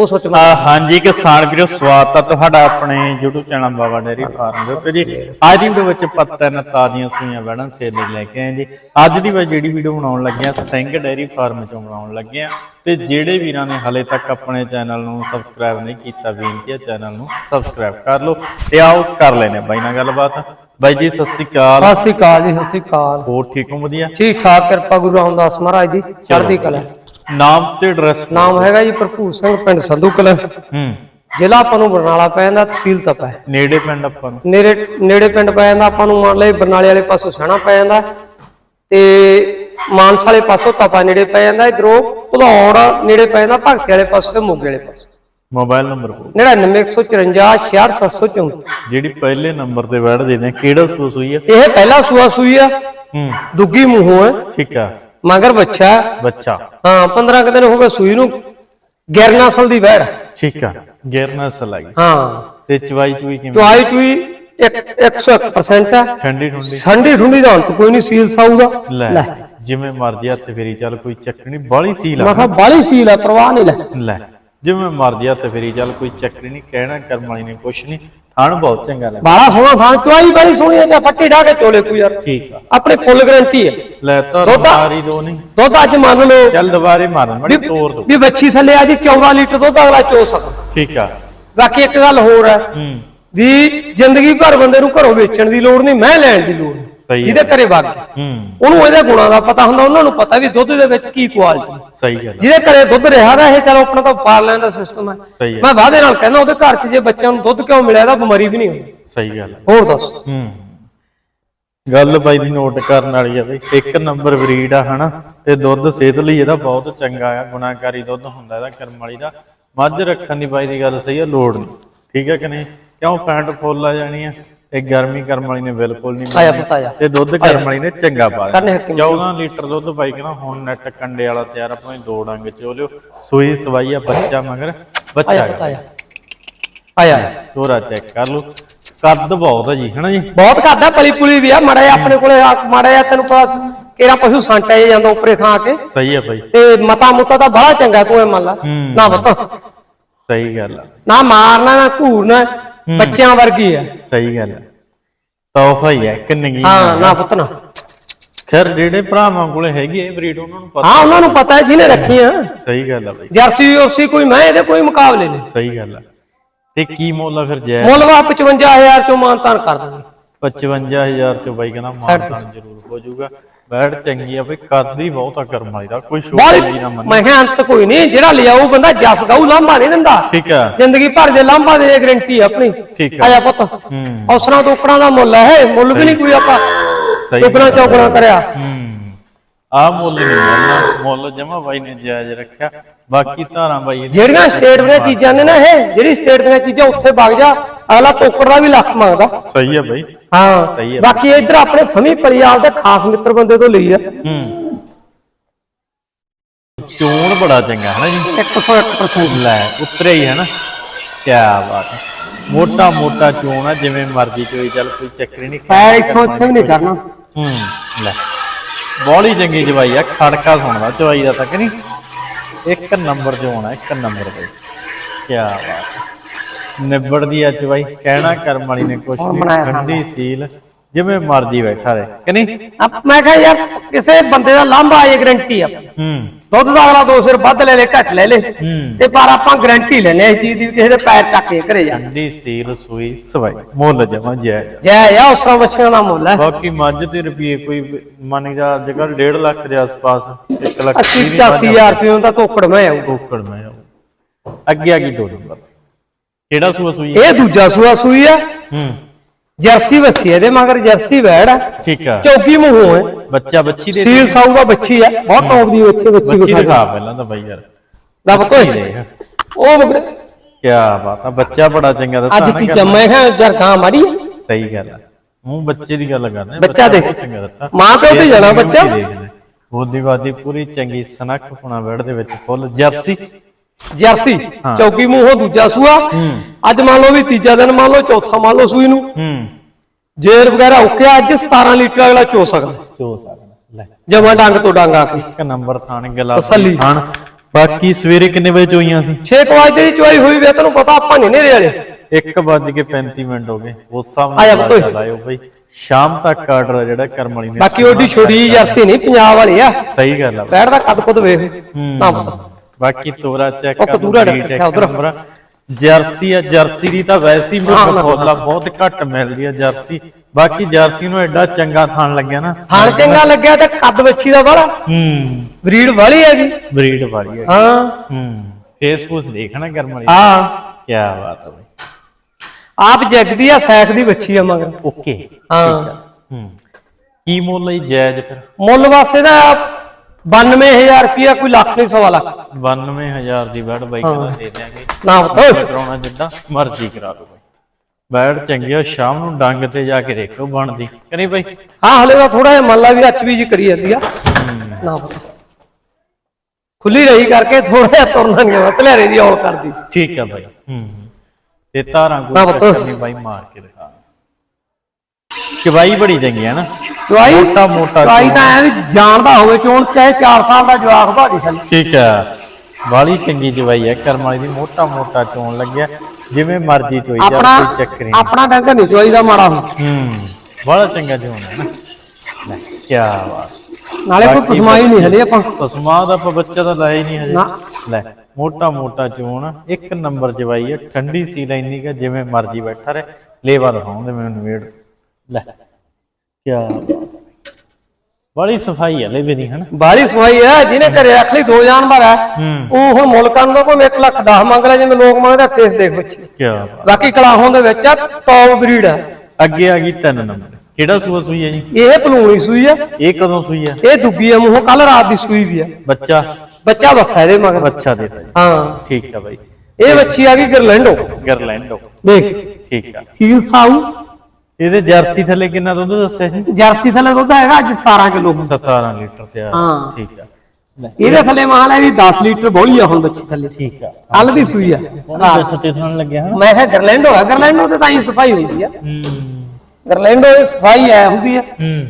ਉਹ ਸੋਚਣਾ ਆ ਹਾਂਜੀ ਕਿਸਾਨ ਵੀਰੋ ਸਵਾਗਤ ਹੈ ਤੁਹਾਡਾ ਆਪਣੇ YouTube channel Baba dairy farm ਦੇ ਉੱਤੇ ਜੀ। ਅੱਜ ਦੀ ਵਿੱਚ ਪੱਤਾ ਨਾ ਤਾਜ਼ੀਆਂ ਸੂਈਆਂ ਵੜਨ ਸੇਲ ਲਈ ਲੈ ਕੇ ਆਏ ਜੀ। ਅੱਜ ਦੀ ਮੈਂ ਜਿਹੜੀ ਵੀਡੀਓ ਬਣਾਉਣ ਲੱਗੇ ਆ ਸਿੰਘ ਡੇਰੀ ਫਾਰਮ ਚੋਂ ਬਣਾਉਣ ਲੱਗੇ ਆ। ਤੇ ਜਿਹੜੇ ਵੀਰਾਂ ਨੇ ਹਲੇ ਤੱਕ ਆਪਣੇ ਚੈਨਲ ਨੂੰ ਸਬਸਕ੍ਰਾਈਬ ਨਹੀਂ ਕੀਤਾ ਬੇਨਤੀ ਹੈ ਚੈਨਲ ਨੂੰ ਸਬਸਕ੍ਰਾਈਬ ਕਰ ਲਓ ਤੇ ਆਓ ਕਰ ਲੈਨੇ ਬਾਈ ਨਾਲ ਗੱਲਬਾਤ। ਬਾਈ ਜੀ ਸਤਿ ਸ਼੍ਰੀ ਅਕਾਲ। ਸਤਿ ਸ੍ਰੀ ਅਕਾਲ ਜੀ ਸਤਿ ਸ੍ਰੀ ਅਕਾਲ। ਹੋਰ ਠੀਕ ਹੋ ਵਧੀਆ? ਠੀਕ ਠਾਕ ਕਿਰਪਾ ਗੁਰੂ ਰਾਮਦਾਸ ਮਹਾਰਾਜ ਦੀ ਚੜ੍ਹਦੀ ਕਲਾ। ਨਾਮ ਤੇ ਐਡਰੈਸ ਨਾਮ ਹੈਗਾ ਜੀ ਭਰਪੂਰ ਸਿੰਘ ਪਿੰਡ ਸੰਧੂ ਕਲਾ। ਹੂੰ। ਜ਼ਿਲ੍ਹਾ ਆਪਾਂ ਨੂੰ ਬਰਨਾਲਾ ਪੈ ਜਾਂਦਾ ਤਹਿਸੀਲ ਤਪਾ। ਨੇੜੇ ਪਿੰਡ ਆਪਾਂ ਨੂੰ। ਨੇੜੇ ਨੇੜੇ ਪਿੰਡ ਪੈ ਜਾਂਦਾ ਆਪਾਂ ਨੂੰ ਮੰਨ ਲਈ ਬਰਨਾਲੇ ਵਾਲੇ ਪਾਸੋਂ ਸਹਿਣਾ ਪੈ ਜਾਂਦਾ। ਤੇ ਮਾਨਸਾ ਵਾਲੇ ਪਾਸੋਂ ਤਪਾ ਨੇੜੇ ਪੈ ਜਾਂਦਾ ਇਧਰੋਂ ਭਦੌੜ ਨੇੜੇ ਪੈ ਜਾਂਦਾ ਭਗਤੇ ਵਾਲੇ ਪਾਸੋਂ ਤੇ ਮੋਗੇ ਵਾਲੇ ਪਾਸੋਂ। ਮੋਬਾਈਲ ਨੰਬਰ ਕੋ 9954 66734 ਜਿਹੜੀ ਪਹਿਲੇ ਨੰਬਰ ਤੇ ਬੈਠ ਦੇ ਨੇ ਕਿਹੜਾ ਸੂਸ ਹੋਈ ਹੈ ਇਹ ਪਹਿਲਾ ਸੂਆ ਸੂਈ ਆ। ਹੂੰ। ਦੁੱਗੀ ਮੂੰਹੋਂ ਹੈ। ਠੀਕ ਆ। ਮਗਰ ਬੱਚਾ ਹੈ। ਬੱਚਾ। ਹਾਂ 15 ਕੁ ਦਿਨ ਹੋ ਗਏ ਸੂਈ ਨੂੰ। 11 ਨਸਲ ਦੀ ਵੈੜ। ਠੀਕ ਆ। ਗੇਰਨਾ ਸਲਾਈ ਹਾਂ। ਤੇ ਚਵਾਈ ਚੂਈ ਕਿਵੇਂ? ਚੁਆਈ ਚੁਈ 101% ਹੈ। ਠੰਡੀ ਠੰਡੀ। ਠੰਡੀ ਠੁੰਡੀ ਦਾ ਅੰਤ ਕੋਈ ਨਹੀਂ ਸੀਲ ਸਾਊ ਦਾ ਲੈ ਲੈ। ਜਿਵੇਂ ਮਰਜ਼ੀ ਹੱਥ ਫੇਰੀ ਚੱਲ ਕੋਈ ਚੱਕਣੀ ਬਾਲੀ ਸੀਲ ਮੈਂ ਆ ਕਿਹਾ ਬਾਲੀ ਸੀਲ ਹੈ ਪਰਵਾਹ ਨਹੀਂ ਲੈ। ਲੈ ਜਿਵੇਂ ਮਰਜ਼ੀ ਹੱਥ ਫੇਰੀ ਚੱਲ ਕੋਈ ਚੱਕਣੀ ਨਹੀਂ ਕਹਿਣਾ ਕਰਮ ਵਾਲੀ ਨੇ ਕੁਛ ਨਹੀਂ। ਥਣ ਬਹੁਤ ਚੰਗਾ ਲੱਗਾ ਬਾਲਾ ਸੋਹਣਾ ਥਾਂ ਚੁਆਈ ਬੜੀ ਸੋਹਣੀ ਹੈ ਚਾ ਫੱਟੀ ਢਾ ਕੇ ਚੋਲੇ ਕੋਈ ਯਾਰ। ਠੀਕ ਆ। ਆਪਣੇ ਫੁੱਲ ਗਰੰਟੀ ਹੈ। ਲੈ ਤਾਂ ਦੁੱਧ ਮਾਰੀ ਦੋ ਨਹੀਂ। ਦੁੱਧ ਅੱਜ ਮੰਨ ਲਓ। ਚੱਲ ਦੁਬਾਰੇ ਮਾਰਨ ਮੜੀ ਤੋੜ ਦੋ। ਵੀ ਬੱਚੀ ਥੱਲੇ ਅੱਜ 14 ਲੀਟਰ ਦੁੱਧ ਅਗਲਾ ਚੋ ਸਕਦਾ। ਠੀਕ ਆ। ਬਾਕੀ ਇੱਕ ਗੱਲ ਹੋਰ ਹੈ ਵੀ ਜ਼ਿੰਦਗੀ ਭਰ ਬੰਦੇ ਨੂੰ ਘਰੋਂ ਵੇਚਣ ਦੀ ਲੋੜ ਨਹੀਂ ਮੈਂ ਲੈਣ ਦੀ ਲੋੜ ਸਹੀ। ਜਿਹਦੇ ਘਰੇ ਵਗ ਹੂੰ। ਉਹਨੂੰ ਇਹਦੇ ਗੁਣਾਂ ਦਾ ਪਤਾ ਹੁੰਦਾ ਉਹਨਾਂ ਨੂੰ ਪਤਾ ਵੀ ਦੁੱਧ ਦੇ ਵਿੱਚ ਕੀ ਕੁਆਲਿਟੀ ਸਹੀ ਗੱਲ। ਜਿਹਦੇ ਘਰੇ ਦੁੱਧ ਰਿਹਾ ਦਾ ਇਹ ਚਲੋ ਆਪਣਾ ਤਾਂ ਪਾਰ ਲੈਣ ਦਾ ਸਿਸਟਮ ਹੈ। ਸਹੀ ਹੈ। ਮੈਂ ਵਾਅਦੇ ਨਾਲ ਕਹਿੰਦਾ ਉਹਦੇ ਘਰ 'ਚ ਜੇ ਬੱਚਿਆਂ ਨੂੰ ਦੁੱਧ ਕਿਉਂ ਮਿਲਿਆ ਤਾਂ ਬਿਮਾਰੀ ਵੀ ਨਹੀਂ ਹੋਣੀ ਸਹੀ ਗੱਲ। ਹੋਰ ਦੱਸ। ਹੂੰ। ਗੱਲ ਬਾਈ ਦੀ ਨੋਟ ਕਰਨ ਵਾਲੀ ਆ ਬਈ ਇੱਕ ਨੰਬਰ ਬਰੀਡ ਆ ਹਨਾ? ਤੇ ਦੁੱਧ ਸਿਹਤ ਲਈ ਇਹਦਾ ਬਹੁਤ ਚੰਗਾ ਆ ਗੁਣਾਕਾਰੀ ਦੁੱਧ ਹੁੰਦਾ ਇਹਦਾ ਕਰਮ ਵਾਲੀ ਦਾ। ਮੱਝ ਰੱਖਣ ਦੀ ਬਾਈ ਦੀ ਗੱਲ ਸਹੀ ਆ ਲੋੜ ਨਹੀਂ। ਠੀਕ ਹੈ ਕਿ ਨਹੀਂ? ਕਿਉਂ ਪੈਂਟ ਫੁੱਲ ਆ ਜਾਣੀ ਆ? ਇਹ ਗਰਮੀ ਕਰਮ ਵਾਲੀ ਨੇ ਬਿਲਕੁਲ ਨਹੀਂ ਆਇਆ। ਪੁੱਤ ਆਇਆ। ਤੇ ਦੁੱਧ ਕਰਮ ਵਾਲੀ ਨੇ ਚੰਗਾ ਪਾ ਕਰਨੇ ਦਿੱਤਾ। ਹੱਕੀ 14 ਲੀਟਰ ਦੁੱਧ ਬਾਈ ਕਹਿੰਦਾ ਹੁਣ ਨੈਟ ਕੰਡੇ ਵਾਲਾ ਤਿਆਰ ਆਪਣੇ ਦੋ ਡੰਗ ਚ ਲਿਓ। ਸੂਈ ਸਵਾਈ ਆ ਬੱਚਾ ਮਗਰ ਬੱਚਾ ਆਇਆ ਪੁੱਤ ਆਇਆ। ਆਇਆ। ਤੋਰਾ ਚੈੱਕ ਕਰ ਲਓ। ਕੱਦ ਬਹੁਤ ਆ ਜੀ ਹਨਾ ਜੀ? ਬਹੁਤ ਕਰਦਾ ਪਲੀ ਪੁਲੀ ਵੀ ਆ। ਮੜਾ ਜਿਹਾ ਆਪਣੇ ਕੋਲੇ ਆ ਮੜਾ ਜਿਹਾ ਤੈਨੂੰ ਪਤਾ ਕਿਹੜਾ ਪਸ਼ੂ ਸੰਟਾ ਜਾਂਦਾ ਉੱਪਰੇ ਥਾਂ ਕੇ। ਸਹੀ ਆ ਬਾਈ। ਤੇ ਮਤਾ ਮੁੱਤਾ ਤਾਂ ਬੜਾ ਚੰਗਾ ਤੂੰ ਇਹ ਮੰਨ ਲਾ। ਹੂੰ। ਨਾ ਪੁੱਤ। ਸਹੀ ਗੱਲ ਆ। ਨਾ ਮਾਰਨਾ ਨਾ ਘੂਰਨਾ। ਬੱਚਿਆਂ ਵਰਗੀ ਹੈ ਸਹੀ ਗੱਲ ਹੈ ਤੋਹਫਾ ਹੀ ਹੈ ਕਿੰਨਗੀ ਹਾਂ ਨਾ ਪੁੱਤ ਨਾ। ਸਰ ਜਿਹੜੇ ਭਰਾਵਾਂ ਕੋਲੇ ਹੈਗੀ ਇਹ ਬਰੀਡ ਉਹਨਾਂ ਨੂੰ ਪਤਾ ਹਾਂ ਉਹਨਾਂ ਨੂੰ ਪਤਾ ਹੈ ਜਿਹਨੇ ਰੱਖੀਆਂ ਸਹੀ ਗੱਲ ਆ ਬਾਈ। ਜਰਸੀ ਉਸੇ ਕੋਈ ਮੈਂ ਇਹਦੇ ਕੋਈ ਮੁਕਾਬਲੇ ਨਹੀਂ। ਸਹੀ ਗੱਲ ਆ। ਤੇ ਕੀ ਮੁੱਲ ਆ ਫਿਰ ਜੈ ਮੁੱਲ ਵਾ 55000 ਚੋਂ ਮਾਨਤਾਨ ਕਰ ਦਾਂਗੇ 55000 ਚ ਬਾਈ ਕਹਿੰਦਾ ਮਾਨਤਾਨ ਜ਼ਰੂਰ ਹੋ ਜਾਊਗਾ। ਬੈਡ ਚੰਗੀ ਆ ਬਈ ਹੀ ਬਹੁਤ ਆ ਕਰਮ ਵਾਲੀ ਦਾ ਕੋਈ ਸ਼ੋਰ ਬਾਹਲੀ ਨਹੀਂ ਨਾ ਮੰਨ। ਮੈਂ ਕਿਹਾ ਅੰਤ ਕੋਈ ਨਹੀਂ ਜਿਹੜਾ ਲਿਆਊ ਬੰਦਾ ਜਸ ਗਾਊ ਲਾਂਭਾ ਨਹੀਂ ਦਿੰਦਾ। ਠੀਕ ਆ। ਜ਼ਿੰਦਗੀ ਭਰ ਦੇ ਲਾਂਭਾ ਦੇ ਗਰੰਟੀ ਆਪਣੀ। ਠੀਕ ਆ। ਆਇਆ ਪੁੱਤ। ਹੂੰ। ਔਸਰਾਂ ਤੋਕੜਾਂ ਦਾ ਮੁੱਲ ਹੈ ਮੁੱਲ ਵੀ ਨਹੀਂ ਕੋਈ ਆਪਾਂ ਸਹੀ ਟੁਕੜਾ ਚੌਕੜਾ ਕਰਿਆ। ਹੂੰ। ਆ ਮੁੱਲ ਨਹੀਂ ਮੁੱਲ ਜਮਾ ਬਾਈ ਨੇ ਜਾਇਜ਼ ਰੱਖਿਆ। ਬਾਕੀ ਧਾਰਾਂ ਬਾਈ ਜਿਹੜੀਆਂ ਸਟੇਟ ਦੀਆਂ ਚੀਜ਼ਾਂ ਨੇ ਨਾ ਇਹ ਜਿਹੜੀ ਸਟੇਟ ਦੀਆਂ ਚੀਜ਼ਾਂ ਉੱਥੇ ਵਗ ਜਾ ਅਗਲਾ ਤੋਕੜ ਦਾ ਵੀ ਲੱਖ ਮੰਗਦਾ। ਸਹੀ ਆ ਬਾਈ। ਹਾਂ ਸਹੀ ਹੈ। ਬਾਕੀ ਇੱਧਰ ਆਪਣੇ ਸਮੀ ਪਰਿਆਲ ਦੇ ਖਾਸ ਮਿੱਤਰ ਬੰਦੇ ਤੋਂ ਲਈ ਆ। ਹੂੰ। ਚੋਣ ਬੜਾ ਚੰਗਾ ਹੈ ਨਾ ਜੀ। 101% ਲੈ ਉਤਰੇ ਹੀ ਹੈ ਨਾ। ਕੀ ਬਾਤ ਹੈ। ਮੋਟਾ ਮੋਟਾ ਚੋਣ ਆ ਜਿਵੇਂ ਮਰਜ਼ੀ ਚੋਈ ਚੱਲ ਕੋਈ ਚੱਕਰ ਹੀ ਨਹੀਂ। ਐ ਇੱਥੋਂ ਇੱਥੇ ਵੀ ਨਹੀਂ ਕਰਨਾ ਹੂੰ ਲੈ। ਬੋਲੀ ਚੰਗੀ ਜਵਾਈ ਆ ਖੜਕਾ ਸੁਣਦਾ ਚਵਾਈ ਦਾ ਤੱਕ ਨਹੀਂ? ਇੱਕ ਨੰਬਰ ਆ ਇੱਕ ਨੰਬਰ ਤੇ। ਕੀ ਬਾਤ। ਨਿਬੜਦੀ ਆ ਚਵਾਈ ਕਹਿਣਾ ਕਰਮ ਵਾਲੀ ਨੇ ਕੁਛ ਨਹੀਂ ਠੰਡੀ ਸੀਲ। ਜਿਵੇਂ ਮਰਜ਼ੀ ਬੈਠਾ ਰਹੇ ਕਿ ਨਹੀਂ? ਮੈਂ ਕਿਹਾ ਯਾਰ ਕਿਸੇ ਬੰਦੇ ਦਾ ਲਾਂਭਾ ਇਹ ਗਰੰਟੀ ਆ। ਹੂੰ। ਦੁੱਧ ਦਾ ਅਗਲਾ ਦੋ ਸਿਰ ਵੱਧ ਲੈ ਲੈ ਘੱਟ ਲੈ ਲੈ ਹੂੰ। ਤੇ ਪਰ ਆਪਾਂ ਗਰੰਟੀ ਲੈਨੇ ਇਸ ਚੀਜ਼ ਦੀ ਵੀ ਕਿਸੇ ਦੇ ਪੈਰ ਚੱਕ ਕੇ ਘਰੇ ਜਾਣਾ ਠੰਡੀ ਸੀਲ ਸੂਈ ਸਵਾਈ ਮੁੱਲ ਜਮਾ ਜੈ। ਜੈ ਆ ਉਸਰਾ ਬੱਚਿਆਂ ਦਾ ਮੁੱਲ ਹੈ। ਬਾਕੀ ਮੱਝ ਤੇ ਰੁਪਏ ਕੋਈ ਮੰਨ ਜਾ ਅੱਜ ਕੱਲ 1.5 ਲੱਖ ਦੇ ਆਸ-ਪਾਸ 1 ਲੱਖ 80 85000 ਰੁਪਏ ਦਾ ਤੋਕੜ ਮੈਂ ਆਊ ਕੋਕੜ ਮੈਂ ਆਊ। ਅੱਗੇ ਆ ਗਈ ਦੋ ਨੰਬਰ। ਕਿਹੜਾ ਸੂਆ ਸੂਈ ਇਹ ਦੂਜਾ ਸੂਆ ਸੂਈ ਆ। ਹੂੰ। ਜਰਸੀ ਵਸੀ ਇਹਦੇ ਮਗਰ ਜਰਸੀ ਵੈੜ ਆ ਠੀਕ ਆ। ਚੌਕੀ ਮੂੰਹੋਂ ਹੈ ਬੱਚਾ ਬੱਚੀ ਦੇ ਸੀਲ ਸਾਊਗਾ ਬੱਚੀ ਆ ਬਹੁਤ ਟੌਪ ਦੀ ਬੱਚੀ ਬੱਚੀ ਬੱਚੀ ਦਿਖਾ ਪਹਿਲਾਂ ਤਾਂ ਬਾਈ ਯਾਰ। ਦਾ ਪਤੋਏ ਦੇਖ ਉਹ ਮਗਰ ਕੀ ਬਾਤ ਆ ਬੱਚਾ ਬੜਾ ਚੰਗਾ ਦੱਸਾਂ ਅੱਜ ਕੀ। ਜੰਮੇ ਹੈ ਜਰ ਕਾਂ ਮਾਰੀ। ਸਹੀ ਗੱਲ ਆ। ਮੂੰਹ ਬੱਚੇ ਦੀ ਗੱਲ ਕਰਦੇ ਬੱਚਾ ਦੇਖ। ਮਾਂ ਪਿਓ ਤੇ ਜਾਣਾ ਬੱਚਾ। ਉਹਦੀ ਬਾਦੀ ਪੂਰੀ ਚੰਗੀ ਸਨੱਖ ਪੁਣਾ ਬੈੜ ਦੇ ਵਿੱਚ ਫੁੱਲ ਜਰਸੀ। ਜਰਸੀ ਚੌਕੀ ਮੂੰਹੋਂ ਦੂਜਾ ਸੂਆ। ਅੱਜ ਮੰਨ ਲਓ ਵੀ ਤੀਜਾ ਦਿਨ ਮੰਨ ਲਓ ਚੌਥਾ ਮੰਨ ਲਓ ਸੂਈ ਨੂੰ। ਹੂੰ। ਜੇਰ ਵਗੈਰਾ ਓਕੇ ਅੱਜ 17 ਲੀਟਰ ਅਗਲਾ ਚੋ ਸਕਦਾ। ਚੋ ਸਕਦਾ ਲੈ। ਜਮਾ ਡੰਗ ਤੋਂ ਡੰਗ ਆ ਕੇ। ਇੱਕ ਨੰਬਰ ਥਾਣ ਗਲਾ। ਥਾਣ। ਬਾਕੀ ਸਵੇਰੇ ਕਿੰਨੇ ਵਜੇ ਚੋਈਆਂ ਸੀ? 6 ਵਜੇ ਦੀ ਚੁਆਈ ਹੋਈ ਵੇ ਤੈਨੂੰ ਪਤਾ ਆਪਾਂ ਨਹੀਂ ਨੇਰੇ ਵਾਲੇ। 1 ਵੱਜ ਕੇ 35 ਮਿੰਟ ਹੋ ਗਏ। ਉਸ ਹਿਸਾਬ ਨਾਲ ਪੁੱਤ। ਚੱਲ ਆਇਓ ਬਈ। ਸ਼ਾਮ ਤੱਕ ਆਰਡਰ ਜਿਹੜਾ ਕਰਮ ਵਾਲੀ ਨੇ ਬਾਕੀ ਉਹਦੀ ਛੋਟੀ ਜਰਸੀ ਨਹੀਂ ਪੰਜਾਬ ਵਾਲੀ ਆ। ਸਹੀ ਗੱਲ ਆ। ਪੈੜ ਦਾ ਕੱਦ ਕੁੱਦ ਵੇਖ ਨਾ ਪਤਾ। ਬਾਕੀ ਤੋਰਾ ਚੈੱਕ ਉਹ ਕਰ ਕਤੂਰਾ ਬਰੀਡ ਰੱਖਿਆ ਉੱਧਰ। ਜਰਸੀ ਆ ਜਰਸੀ ਦੀ ਤਾਂ ਵੈਸੇ ਹੀ। ਮੁੱਲ ਬਹੁਤ ਘੱਟ ਮਿਲਦੀ ਆ ਜਰਸੀ। ਬਾਕੀ ਜਰਸੀ ਨੂੰ ਐਡਾ ਚੰਗਾ ਥਾਣ ਲੱਗਿਆ ਨਾ। ਥਣ ਚੰਗਾ ਲੱਗਿਆ ਤੇ ਕੱਦ ਵੱਛੀ ਦਾ ਵਾਲਾ। ਹੂੰ। ਬਰੀਡ ਵਾਲੀ ਹੈਗੀ ਬਰੀਡ ਵਾਲੀ ਹੈ। ਹਾਂ। ਹੂੰ ਫੇਸਬੁੱਕ ਦੇਖਣਾ ਕਰਮ ਵਾਲੀ। ਹਾਂ। ਕੀ ਬਾਤ ਹੈ ਬਈ। ਆਪ ਜਗਦੀ ਆ ਸੈਖ ਦੀ ਵੱਛੀ ਆ ਮਗਰ। ਓਕੇ। ਹਾਂ। ਹੂੰ। ਕੀ ਮੁੱਲ ਹੈ ਜਾਇਜ਼ ਫਿਰ? ਮੁੱਲ ਵਾਸਤੇ ਦਾ 92000 ਰੁਪਿਆ ਕੋਈ ਲੱਖ ਨਹੀਂ ਸਵਾ ਲੱਖ। 92000 ਦੀ ਬੈਡ ਬਾਈ ਕਹਿੰਦਾ ਦੇ ਦਿਆਂਗੇ। ਨਾ ਬਤਾ ਕਰਾਉਣਾ ਜਿੱਦਾਂ ਮਰਜ਼ੀ ਕਰਾ ਲਓ ਬਾਈ। ਬੈਡ ਚੰਗੀ ਆ ਸ਼ਾਮ ਨੂੰ ਡੰਗ ਤੇ ਜਾ ਕੇ ਦੇਖੋ ਬਣਦੀ। ਕਿ ਨਹੀਂ ਬਾਈ? ਹਾਂ ਹਲੇ ਤਾਂ ਥੋੜਾ ਜਿਹਾ ਮੰਨ ਲਾ ਵੀ ਐਚਬੀ ਜੀ ਕਰੀ ਜਾਂਦੀ ਆ। ਨਾ ਪਤਾ। ਖੁੱਲੀ ਰਹੀ ਕਰਕੇ ਥੋੜਾ ਜਿਹਾ ਤੁਰਨਾ ਨਹੀਂ ਆਉਂਦਾ ਭਲੇਰੇ ਦੀ ਔਲ ਕਰਦੀ। ਠੀਕ ਆ ਬਾਈ। ਹੂੰ। ਤੇ ਨਾ ਕੋਈ ਨਹੀਂ ਬਾਈ ਮਾਰ ਕੇ ਦਿਖਾ। ਚਵਾਈ ਬੜੀ ਚੰਗੀ ਹੈ ਨਾ। ਚੁਆਈ ਮੋਟਾ ਮੋਟਾ ਚੁਆਈ ਤਾਂ ਐ ਵੀ ਜਾਣਦਾ ਹੋਵੇ ਚੋਣ ਚਾਹੇ 4 ਸਾਲ ਦਾ ਜਵਾਕ ਭਾਜੀ ਥੱਲੇ ਠੀਕ ਆ। ਵਾਲੀ ਚੰਗੀ ਚਵਾਈ ਹੈ ਕਰਮ ਵਾਲੀ ਦੀ ਮੋਟਾ ਮੋਟਾ ਚੋਣ ਲੱਗਿਆ। ਜਿਵੇਂ ਮਰਜ਼ੀ ਚੋਈ ਜਾ ਕੋਈ ਚੱਕਰ ਨਹੀਂ। ਆਪਣਾ ਡੰਗ ਨਹੀਂ ਚੁਆਈ ਦਾ ਮਾੜਾ। ਹੂੰ ਬੜਾ ਚੰਗਾ ਚੋਣ ਹੈ ਨਾ ਕੀ ਬਾਤ। ਨਾਲੇ ਕੋਈ ਪਸਮਾਈ ਨਹੀਂ ਹਲੇ ਆਪਾਂ। ਪਸਮਾ ਦਾ ਆਪਾਂ ਬੱਚਾ ਤਾਂ ਲਾਇਆ ਹੀ ਨਹੀਂ ਹਜੇ। ਲੈ ਮੋਟਾ ਮੋਟਾ ਚੋਣ ਇੱਕ ਨੰਬਰ ਜਵਾਈ ਹੈ ਠੰਡੀ ਸੀ ਲੈਣੀ ਕਾ ਜਿਵੇਂ ਮਰਜ਼ੀ ਬੈਠਾ ਰਹੇ। ਲੇਵਾ ਦਿਖਾਉਂਦੇ ਮੈਨੂੰ ਨਵੇੜ। ਲੈ। ਕੀ ਬੜੀ ਸਫ਼ਾਈ ਹੈ ਲੇਵੇ ਦੀ ਹਨ? ਬਾਲੀ ਸਵਾਈ ਹੈ ਜਿਹਨੇ ਘਰੇ ਰੱਖ ਲਈ ਦੋ ਜਾਨਵਰ ਹੈ। ਹੂੰ। ਉਹ ਹੁਣ ਮੁਲਕਾਂ ਨੂੰ ਕੋਈ 1 ਲੱਖ 10 ਮੰਗ ਲੈ ਜਿਵੇਂ ਲੋਕ ਮੰਗਦੇ ਫੇਸ ਦੇਖ ਕੀ ਬਾਕੀ ਕਲਾਹੋਂ ਦੇ ਵਿੱਚ ਟੌਪ ਬਰੀਡ ਹੈ ਅੱਗੇ ਆ ਗਈ ਤਿੰਨ ਨੰਬਰ। ਕਿਹੜਾ ਸੂਆ ਸੂਈ ਹੈ ਜੀ? ਇਹ ਪਲੂਣੀ ਸੂਈ ਆ। ਇਹ ਕਦੋਂ ਸੂਈ ਹੈ ਇਹ ਦੁੱਗੀ ਆ ਮੂੰਹੋਂ ਕੱਲ ਰਾਤ ਦੀ ਸੂਈ ਵੀ ਆ। ਬੱਚਾ? ਬੱਚਾ ਬੱਸਾ ਇਹਦੇ ਮਗਰ। ਬੱਚਾ ਦੇਤਾ ਜੀ। ਹਾਂ। ਠੀਕ ਆ ਬਾਈ। ਇਹ ਬੱਚੀ ਆ ਗਈ ਗਰਲੈਂਡੋ। ਗਰਲੈਂਡੋ। ਦੇਖ। ਠੀਕ ਆ। ਸੀਲ ਸਾਊ। ਇਹਦੇ ਜਰਸੀ ਥੱਲੇ ਕਿੰਨਾ ਦੁੱਧ ਦੱਸਿਆ ਜੀ ਜਰਸੀ ਥੱਲੇ ਦੁੱਧ ਹੈਗਾ ਅੱਜ 17 ਕਿਲੋ 17 ਲੀਟਰ ਤੇ ਆ ਹਾਂ। ਠੀਕ ਆ। ਇਹਦੇ ਥੱਲੇ ਮਾਲ ਹੈ ਵੀ 10 ਲੀਟਰ ਬੋਲੀ ਆ ਹੁਣ ਬੱਚੀ ਥੱਲੇ। ਠੀਕ ਆ। ਕੱਲ ਦੀ ਸੂਈ ਆ। ਉਹਨੇ ਜਿੱਥੇ ਤੇ ਥਣ ਲੱਗਿਆ ਹਾਂ ਮੈਂ ਕਿਹਾ ਗਰਲੈਂਡੋ ਹੈ ਗਰਲੈਂਡੋ ਤੇ ਤਾਂ ਹੀ ਸਫ਼ਾਈ ਹੁੰਦੀ ਆ। ਹੂੰ। ਗਰਲੈਂਡੋ ਦੀ ਸਫ਼ਾਈ ਐ ਹੁੰਦੀ ਆ।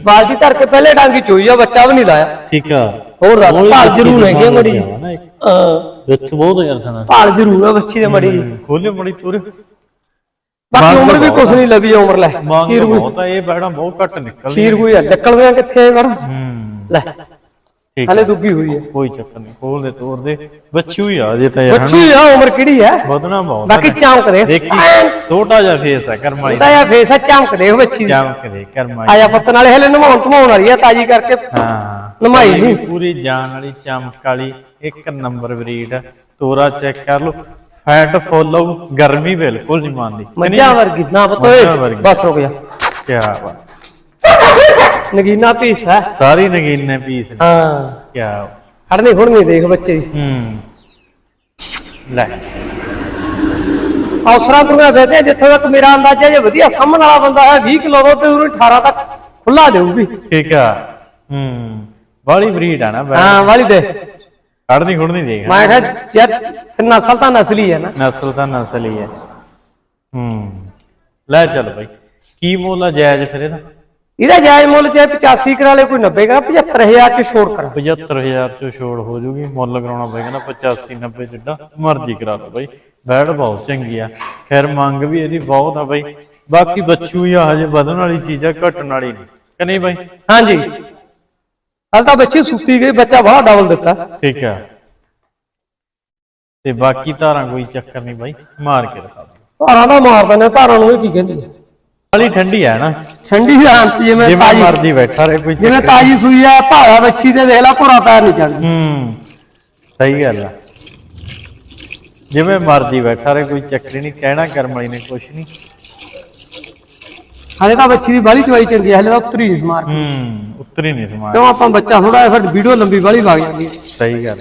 ਬਾਲਟੀ ਧਰ ਕੇ ਪਹਿਲੇ ਡਾਂਗੀ ਚੋਈ ਆ ਬੱਚਾ ਵੀ ਨਹੀਂ ਲਾਇਆ। ਠੀਕ ਆ। ਹੋਰ ਉਹੀ ਭਾਲ ਜ਼ਰੂਰ ਦੀ ਹੈਗੀ ਆ ਮੜੀ। ਹਾਂ ਨਾ ਇੱਕ। ਹਾਂ। ਵਿੱਚ ਬਹੁਤ ਯਾਰ ਥਣਾ। ਭਾਲ ਜ਼ਰੂਰ ਆ ਬੱਚੀ ਦੇ ਮੜੀ। ਖੋਲੇ ਮੜੀ ਤੁਰ ਬਾਕੀ ਉਮਰ ਵੀ ਕੁਛ ਨਹੀਂ ਲੱਭੀ ਉਮਰ ਲੈ। ਮੰਗ ਖੀਰ ਕੋਈ ਬਹੁਤ ਆ ਇਹ ਬੈੜਾ ਬਹੁਤ ਘੱਟ ਨਿਕਲਦੀ ਖੀਰ ਕੋਈ ਆ। ਨਿਕਲਦੇ ਆ ਕਿੱਥੇ ਕਰ ਹੂੰ। ਲੈ। ਠੀਕ ਹਲੇ ਆ। ਦੁੱਗੀ ਹੋਈ ਹੈ ਕੋਈ ਚੱਕਰ ਨਹੀਂ ਖੋਲ ਦੇ ਤੋੜ ਦੇ ਬੱਚੂ ਹੀ ਆ ਜੇ ਤਾਂ ਯਾਰ। ਬੱਚੀ ਆ ਉਮਰ ਕਿਹੜੀ ਹੈ ਵਧਣਾ ਬਹੁਤ ਆ। ਬਾਕੀ ਚਮਕਦੇ ਦੇਖੀ ਛੋਟਾ ਜਿਹਾ ਫੇਸ ਆ ਕਰਮਾਈ ਤਾਂ ਯਾ ਫੇਸ ਆ ਚਮਕਦੇ ਉਹ ਬੱਚੀ ਦੀ। ਚਮਕ ਦੇ ਕਰਮਾਈ ਆਇਆ ਪੁੱਤ ਨਾਲੇ ਹਲੇ ਨਮਾਉਣ ਧਮਾਉਣ ਵਾਲੀ ਆ ਤਾਜੀ ਕਰਕੇ। ਹਾਂ। ਨਮਾਈ ਨਹੀਂ ਪੂਰੀ ਜਾਨ ਵਾਲੀ ਚਮਕ ਵਾਲੀ ਇੱਕ ਨੰਬਰ ਬਰੀਡ ਤੋਰਾ ਚੈੱਕ ਕਰ ਲਓ। ਫੈਟ ਫੋਲੋ ਗਰਮੀ ਬਿਲਕੁਲ ਨਹੀਂ ਮੰਨਦੀ। ਮੱਝਾਂ ਵਰਗੀ ਨਾ ਮੱਝਾਂ ਵਰਗੀ। ਬਸ ਰੁਕ ਜਾ ਕੀ ਬਾਤ। ਨਗੀਨਾ ਪੀਸ ਹੈ। ਸਾਰੀ ਨਗੀਨੇ ਪੀਸ ਨੇ। ਹਾਂ। ਕੀ ਖੜਨੀ ਖੁੜਨੀ ਦੇਖ ਬੱਚੇ ਦੀ। ਹੂੰ। ਲੈ। ਅਵਸਰਾਂ ਤੁਰੀਆਂ ਫਿਰਦੇ ਆ, ਜਿੱਥੇ ਤੱਕ ਮੇਰਾ ਅੰਦਾਜ਼ਾ ਜੇ ਵਧੀਆ ਸਾਹਮਣ ਵਾਲਾ ਬੰਦਾ ਹੈ 20 ਕਿਲੋ ਤੇ ਉਹਨੂੰ 18 ਤੱਕ ਖੁੱਲਾ ਦੇਊਗੀ। ਠੀਕ ਆ। ਹੂੰ। ਬੜੀ ਬਰੀਡ ਆ ਨਾ ਹਾਂ ਵਾਲੀ ਦੇ। ਖੜਨੀ ਖੁੜਨੀ ਦੇਖ। ਮੈਂ ਕਿਹਾ ਯਾਰ ਨਸਲ ਤਾਂ ਨਸਲੀ ਹੈ ਨਾ। ਨਸਲ ਤਾਂ ਨਸਲ ਹੀ। ਹੈ। ਹੂੰ ਲੈ ਚੱਲ ਬਾਈ। ਕੀ ਮੁੱਲ ਆ ਜਾਇਜ਼ ਫਿਰ ਇਹਦਾ? ਇਹਦਾ ਜਾਇਜ਼ ਮੁੱਲ ਚਾਹੇ 85 ਕਰਾ ਲੇ ਕੋਈ 90 ਕਰਾ 75000 ਚ ਛੋੜ ਕਰਾ। 75000 ਚ ਛੋੜ ਹੋ ਜੂਗੀ। ਮੁੱਲ ਕਰਾਉਣਾ ਪਏਗਾ ਨਾ 85 90 ਜਿੱਡਾ। ਮਰਜ਼ੀ ਕਰਾ ਲਓ ਬਾਈ। ਬੈੜ ਬਹੁਤ ਚੰਗੀ ਆ। ਖੈਰ ਮੰਗ ਵੀ ਇਹਦੀ ਬਹੁਤ ਆ ਬਾਈ। ਬਾਕੀ ਬੱਚੂ ਹੀ ਆ ਹਜੇ ਵਧਣ ਵਾਲੀ ਚੀਜ਼ ਆ ਘਟਣ ਵਾਲੀ ਨਹੀਂ। ਕਿ ਨਹੀਂ ਬਾਈ? ਹਾਂਜੀ। ਹਲ ਤਾਂ ਬੱਚੀ ਸੁੱਤੀ ਗਈ ਬੱਚਾ ਬੜਾ ਡਬਲ ਦਿੱਤਾ। ਠੀਕ ਆ। ਤੇ ਬਾਕੀ ਧਾਰਾਂ ਕੋਈ ਚੱਕਰ ਨਹੀਂ ਬਾਈ ਮਾਰ ਕੇ ਦਿਖਾ ਦਿਓ। ਧਾਰਾਂ ਦਾ ਮਾਰ ਦਿੰਦੇ ਆ, ਧਾਰਾਂ ਨੂੰ ਇਹ ਕੀ ਕਹਿੰਦੀ ਵਾਲੀ ਠੰਡੀ ਆ ਨਾ। ਠੰਡੀ ਸ਼ਾਂਤੀ ਜਿਵੇਂ ਜਿਵੇਂ ਤਾਜੀ ਮਰਜ਼ੀ ਬੈਠਾ ਰਹੇ ਕੋਈ ਜਿਵੇਂ ਤਾਜੀ ਸੂਈ ਆ ਭਾਰਾ ਬੱਚੀ ਤੇ ਦੇਖ ਲਾ ਭੋਰਾ ਪੈਰ ਨਹੀਂ ਚੜਦੀ ਹੂੰ ਸਹੀ ਗੱਲ ਆ। ਜਿਵੇਂ ਮਰਜ਼ੀ ਬੈਠਾ ਰਹੇ ਕੋਈ ਚੱਕਰ ਹੀ ਨਹੀਂ ਕਹਿਣਾ ਕਰਮ ਵਾਲੀ ਨੇ ਕੁਛ ਨਹੀਂ। ਹਲੇ ਤਾਂ ਬੱਚੀ ਦੀ ਬਾਲੀ ਚਵਾਈ ਚੰਗੀ ਹੈ ਹਲੇ ਤਾਂ ਉਤਰੀ ਨਹੀਂ ਹੂੰ ਉੱਤਰੀ ਨਹੀਂ ਸਮਾਨ। ਕਿਉਂ ਆਪਾਂ ਬੱਚਾ ਥੋੜਾ ਫਿਰ ਵੀਡੀਓ ਲੰਬੀ ਬਾਲੀ ਵਗ ਜਾਂਦੀ ਹੈ। ਸਹੀ ਗੱਲ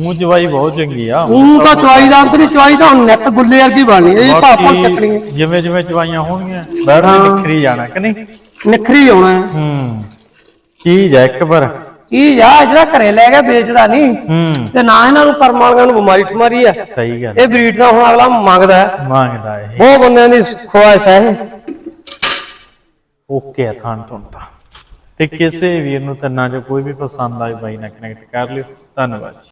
ਮੂੰਹ ਜਵਾਈ ਬਹੁਤ ਚੰਗੀ ਆ। ਉਹ ਤਾਂ ਚਵਾਈ ਦਾ ਅੰਤ ਨਹੀਂ ਚਵਾਈ ਤਾਂ ਹੁਣ ਨੈਟ ਗੁੱਲੇ ਵਰਗੀ ਬਣਨੀ ਹੈ। ਇਹ ਭਾਪਾਂ ਚੱਕਣੀ ਹੈ। ਜਿਵੇਂ ਜਿਵੇਂ ਚਵਾਈਆਂ ਹੋਣਗੀਆਂ ਬੈਠ ਕੇ ਨਿਖਰੀ ਜਾਣਾ ਕਿ ਨਹੀਂ? ਨਿਖਰੀ ਆਉਣਾ। ਹੈ। ਹੂੰ ਚੀਜ਼ ਆ ਇੱਕ ਪਰ ਚੀਜ਼ ਆ ਜਿਹੜਾ ਘਰੇ ਲੈ ਗਿਆ ਵੇਚਦਾ ਨਹੀਂ। ਹੂੰ। ਤੇ ਨਾ ਇਹਨਾਂ ਨੂੰ ਕਰਮਾਲੀਆਂ ਨੂੰ ਬਿਮਾਰੀ ਠਮਾਰੀ ਆ। ਸਹੀ ਗੱਲ ਇਹ ਬਰੀਡ ਦਾ ਹੁਣ ਅਗਲਾ ਮੰਗਦਾ ਹੈ। ਮੰਗਦਾ ਇਹ। ਬਹੁਤ ਬੰਦਿਆਂ ਦੀ ਖੁਆਇਸ਼ ਹੈ ਇਹ। ਓਕੇ ਆ ਥਾਂ ਤੋਂ ਤਾਂ ਤੇ ਕਿਸੇ ਵੀਰ ਨੂੰ ਤੰਨਾ ਜੋ ਕੋਈ ਵੀ ਪਸੰਦ ਆਏ ਬਾਈ ਨਾਲ ਕਨੈਕਟ ਕਰ ਲਿਓ। ਧੰਨਵਾਦ ਜੀ।